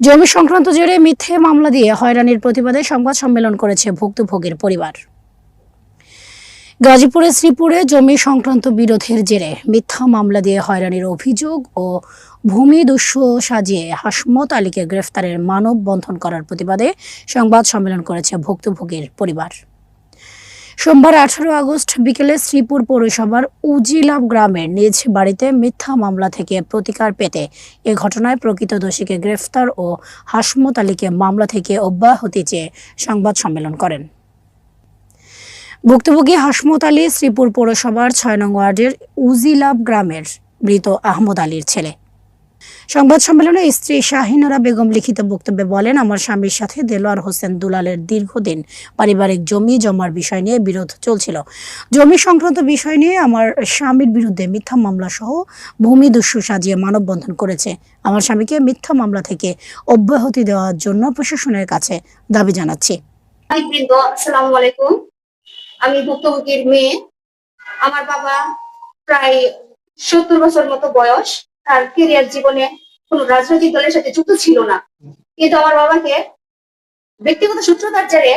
জমি সংক্রান্ত জেরে মিথ্যে মামলা দিয়ে হয়রানির প্রতিবাদে সংবাদ সম্মেলন করেছে ভুক্তভোগীর পরিবার। গাজীপুরে শ্রীপুরে জমি সংক্রান্ত বিরোধের জেরে মিথ্যা মামলা দিয়ে হয়রানির অভিযোগ ও ভূমি দুঃস্ব সাজিয়ে হাসমত আলীকে গ্রেফতারের মানব বন্ধন করার প্রতিবাদে সংবাদ সম্মেলন করেছে ভুক্তভোগীর পরিবার। সোমবার আঠারো আগস্ট বিকেলে শ্রীপুর পৌরসভার উজিলাভ গ্রামের নিজ বাড়িতে মিথ্যা মামলা থেকে প্রতিকার পেতে এ ঘটনায় প্রকৃত দোষীকে গ্রেফতার ও হাসমত আলীকে মামলা থেকে অব্যাহতি চেয়ে সংবাদ সম্মেলন করেন। ভুক্তভোগী হাসমত আলী শ্রীপুর পৌরসভার ছয় নং ওয়ার্ডের উজিলাভ গ্রামের মৃত আহমদ আলীর ছেলে। সংবাদ সম্মেলনে স্ত্রী শাহিনারা বেগম লিখিত বক্তব্যে বলেন, আমার স্বামীর সাথে দেলোয়ার হোসেন দুলালের দীর্ঘদিন পারিবারিক জমি জমার বিষয় নিয়ে বিরোধ চলছিল। জমি সংক্রান্ত বিষয় নিয়ে আমার স্বামীর বিরুদ্ধে মিথ্যা মামলা সহ ভূমি দুঃস্ব সাজিয়ে মানববন্ধন করেছে। আমার স্বামীকে মিথ্যা মামলা থেকে অব্যাহতি দেওয়ার জন্য প্রশাসনের কাছে দাবি জানাচ্ছি। আমি ভুক্তভোগীর মেয়ে। আমার বাবা প্রায় সত্তর বছর মতো বয়স। তার কেরিয়ার জীবনে কোনো রাজনৈতিক দলের সাথে যুক্ত ছিল না। কিন্তু আমার বাবাকে ব্যক্তিগত সূত্রতার জেরে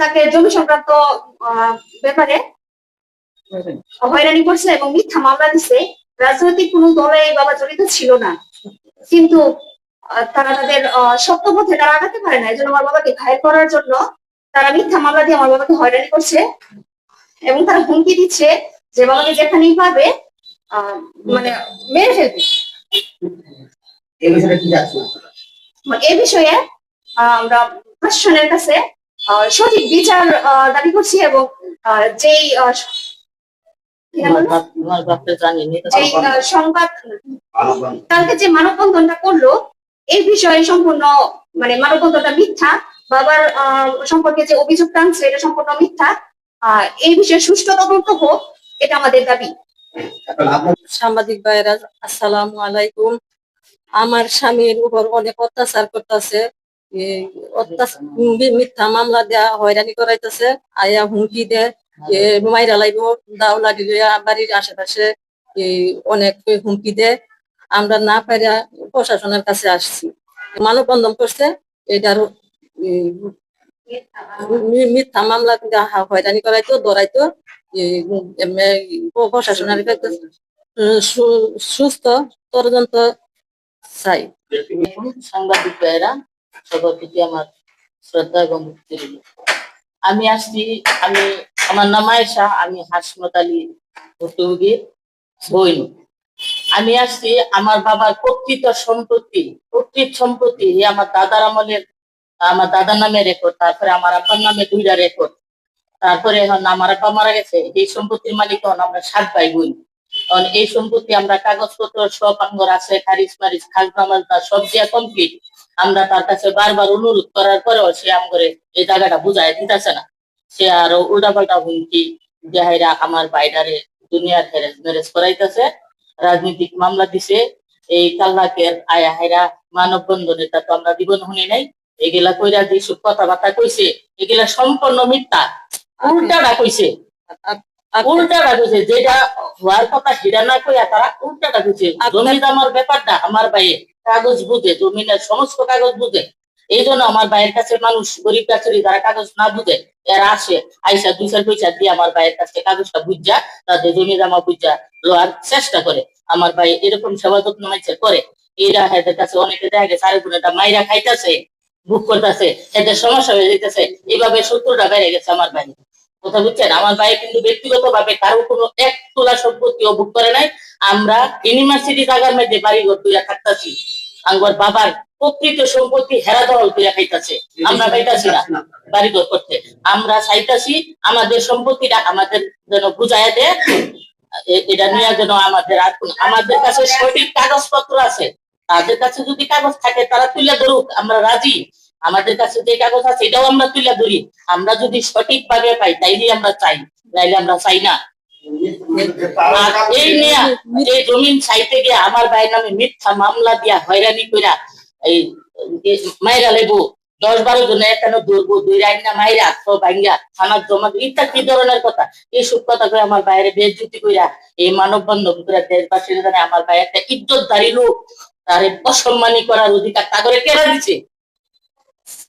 তাকে জমি সংক্রান্ত ব্যাপারে হয়রানি করছে এবং মিথ্যা মামলা দিছে। রাজনৈতিক কোনো দলে এই বাবা জড়িত ছিল না। কিন্তু তারা তাদের সত্য পথে তারা আগাতে পারে না। এই জন্য আমার বাবাকে ঘায়ল করার জন্য তারা মিথ্যা মামলা দিয়ে আমার বাবাকে হয়রানি করছে এবং তারা হুমকি দিচ্ছে যে বাবাকে যেখানেই পাবে মানে মেরে ফেলবে। এই বিষয়টা কি যাচ্ছে এ বিষয়ে আহ, আমরা প্রশাসনের কাছে আহ, সঠিক বিচার আহ, দাবি করছি এবং আহ, যেই সংবাদ কালকে যে মানববন্ধনটা করল এই বিষয়ে সম্পূর্ণ মানে মানববন্ধনটা মিথ্যা। বাবার আহ, সম্পর্কে যে অভিযোগ টানছে এটা সম্পূর্ণ মিথ্যা। আহ, এই বিষয়ে সুষ্ঠু তদন্ত হোক এটা আমাদের দাবি। সাংবাদিক ভাইরা আসসালামু আলাইকুম। আমার স্বামীর উপর অনেক অত্যাচার করতেছে। মিথ্যা মামলা দেয়া হয়রানি করাইতেছে। আয়া হুমকি দে এ, মাইরা লাইব দাওলা দিলে বাড়ির আশেপাশে অনেক হুমকি দে। আমরা না পারিয়া প্রশাসনের কাছে আসছি। মানববন্ধন করছে এটার মিথ্যা মামলা দেয়া হয়রানি করাইতো, দৌড়াইতো প্রশাসনের সুস্থ, তদন্ত চাই। সাংবাদিক ভাইয়েরা সবার প্রতি আমার শ্রদ্ধা এবং আমি আসছি, আমি, আমার নাম আয়েশা, আমি হাসমত আলী ভুক্তভোগীর বইন। আমি আসছি, আমার বাবার প্রকৃত সম্পত্তি প্রকৃত সম্পত্তি আমার দাদার আমলের আমার দাদার নামে রেকর্ড তারপরে আমার আব্বার নামে দুইটা রেকর্ড তারপরে এখন আমার আব্বা মারা গেছে, এই সম্পত্তির মালিক হন আমরা সাত ভাই বোন কারণ এই সম্পত্তি আমরা কাগজপত্র, সব আঙ্গর আছে, খারিজ মারিজ খাজনা মাজনা সব দিয়া কমপ্লিট আমরা তার কাছে বারবার অনুরোধ করার পরেও সে আমগরে এই জায়গাটা বুঝাই দিতেছে না। সে আরও উল্টাপাল্টা হুমকি দেহাইরা আমার বাইডারে দুনিয়ার হেরেজ মেরেজ করাইতেছে, রাজনৈতিক মামলা দিছে। এই কাল্লাকের আয়া হাইরা মানব বন্ধন এটা তো আমরা জীবন শুনি নাই। এগুলা কইরা যেসব কথাবার্তা কইছে এগুলা সম্পূর্ণ মিথ্যা। উল্টাটা কইছে। উল্টাটা কইছে যেটা হওয়ার কথা সেটা না কইয়া তারা উল্টাটা কইছে। জমি আমার ব্যাপারটা আমার ভাইয়ে কাগজ বুঝে জমিনের সমস্ত কাগজ বুঝে। এই জন্য আমার ভাইয়ের কাছে মানুষ গরিব কাছে যারা কাগজ না বুঝে এরা আসে আইসা দুই চার পয়সা দিয়ে আমার ভাইয়ের কাছে কাগজটা বুঝা তাদের জমি জামা বুঝা লওয়ার চেষ্টা করে। আমার ভাই এরকম সেবা যত্ন করে। এরা এদের কাছে অনেকে দেখা গেছে একটা মাইরা খাইতেছে। বুক করতেছে এদের সমস্যা হয়ে যেতেছে এইভাবে শত্রুটা বেড়ে গেছে আমার ভাই কথা বুঝছেন? আমার ভাই কিন্তু ব্যক্তিগত ভাবে কারও কোনো এক তোলা সম্পত্তি ও বুক করে নাই। আমরা ইউনিভার্সিটি জায়গার মধ্যে বাড়ি ঘর তুইয়া থাকতাছি। আমার বাবার প্রকৃত সম্পত্তি হেরা দখল তুইয়া খাইতাছে। আমরা পাইতাছি না বাড়ি ঘর করতে। আমরা চাইতাছি আমাদের সম্পত্তিটা আমাদের যেন বুঝাইয়া দেয়। এটা নিয়ে যেন আমাদের আর আমাদের কাছে সঠিক কাগজপত্র আছে। তাদের কাছে যদি কাগজ থাকে তারা তুলে ধরুক আমরা রাজি। আমাদের কাছে যে কাগজ আছে এটাও আমরা তুলে ধরি। আমরা যদি সঠিক ভাবে পাই তাইলে আমরা চাই নাইলে আমরা চাই না। এই নিয়ে যে জমিন চাইতে গিয়ে আমার ভাইয়ের নামে মিথ্যা মামলা দিয়া হয়রানি কইরা এই মাইরা লেবু দশ বারো জনে এখানে ধরবো দুই রাইন মাইরা ভাঙ্গা থানার জমা দিই, ইত্যাদি কি ধরনের কথা এইসব কথা করে আমার বাইরে বেজ্জুতি কইরা এই মানব বন্ধন করে দেশবাসীর জানে আমার বাইরে একটা ইজ্জতদারি লোক। তার অসম্মানী করার অধিকার তা করে কেনা দিচ্ছে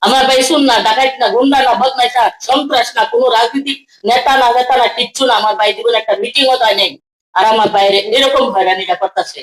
আমার ভাই শুন না, ডাকাইত না, গুন্ডা না বদমাইশ সন্ত্রাস না, কোনো রাজনৈতিক নেতা না নেতা না, কিচ্ছু না। আমার ভাই জীবনে একটা মিটিংও দেয় নেই। আর আমার বাইরে এরকম হয়রানিটা করতেছে।